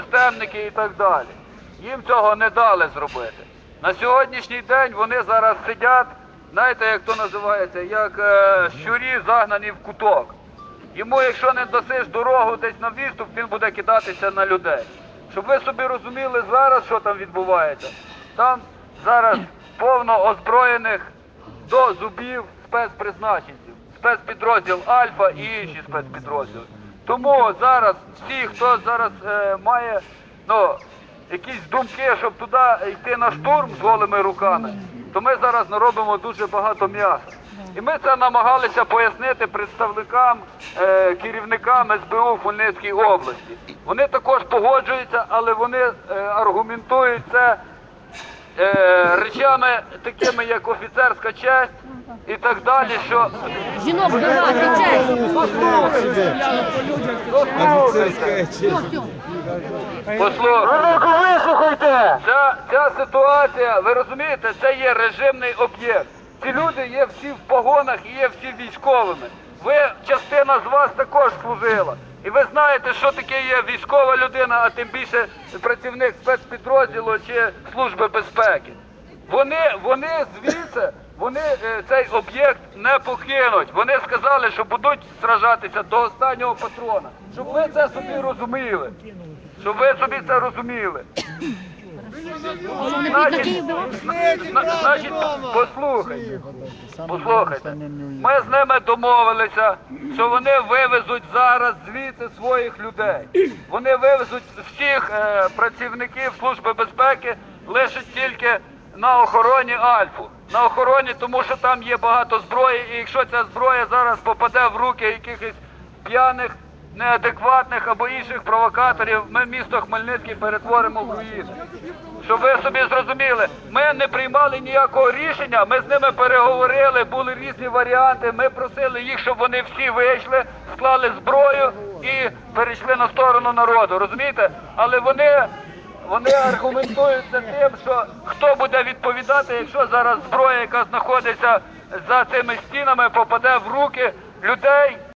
системники і так далі. Їм цього не дали зробити. На сьогоднішній день вони зараз сидять, знаєте, як то називається, як е, щурі загнані в куток. Йому, якщо не дасиш дорогу десь на відступ, він буде кидатися на людей. Щоб ви собі розуміли зараз, що там відбувається. Там зараз повно озброєних до зубів спецпризначенців, спецпідрозділ Альфа і інші спецпідрозділи. Тому зараз всі, хто зараз е, має ну, якісь думки, щоб туди йти на штурм з голими руками, то ми зараз наробимо дуже багато м'яса. І ми це намагалися пояснити представникам, е, керівникам СБУ в Хмельницькій області. Вони також погоджуються, але вони е, аргументують це е, речами такими, як офіцерська честь і так далі, що Жінок вбивати, честь. послухайте, послухайте, послухайте. вислухайте! Ця, ця ситуація, ви розумієте, це є режимний об'єкт. Ці люди є всі в погонах і є всі військовими. Ви, частина з вас також служила. І ви знаєте, що таке є військова людина, а тим більше працівник спецпідрозділу чи служби безпеки. Вони, вони звідси, вони е, цей об'єкт не покинуть. Вони сказали, що будуть сражатися до останнього патрона. Щоб ви це собі розуміли. Щоб ви собі це розуміли. Значить, послухайте, послухайте. Ми з ними домовилися, що вони вивезуть зараз звідси своїх людей. Вони вивезуть всіх е, працівників Служби безпеки лише тільки на охороні Альфу. На охороні, тому що там є багато зброї, і якщо ця зброя зараз попаде в руки якихось п'яних, неадекватних або інших провокаторів, ми місто Хмельницький перетворимо в руїни. Щоб ви собі зрозуміли, ми не приймали ніякого рішення, ми з ними переговорили, були різні варіанти. Ми просили їх, щоб вони всі вийшли, склали зброю і перейшли на сторону народу. Розумієте? Але вони, вони аргументуються тим, що хто буде відповідати, якщо зараз зброя, яка знаходиться за цими стінами, попаде в руки людей.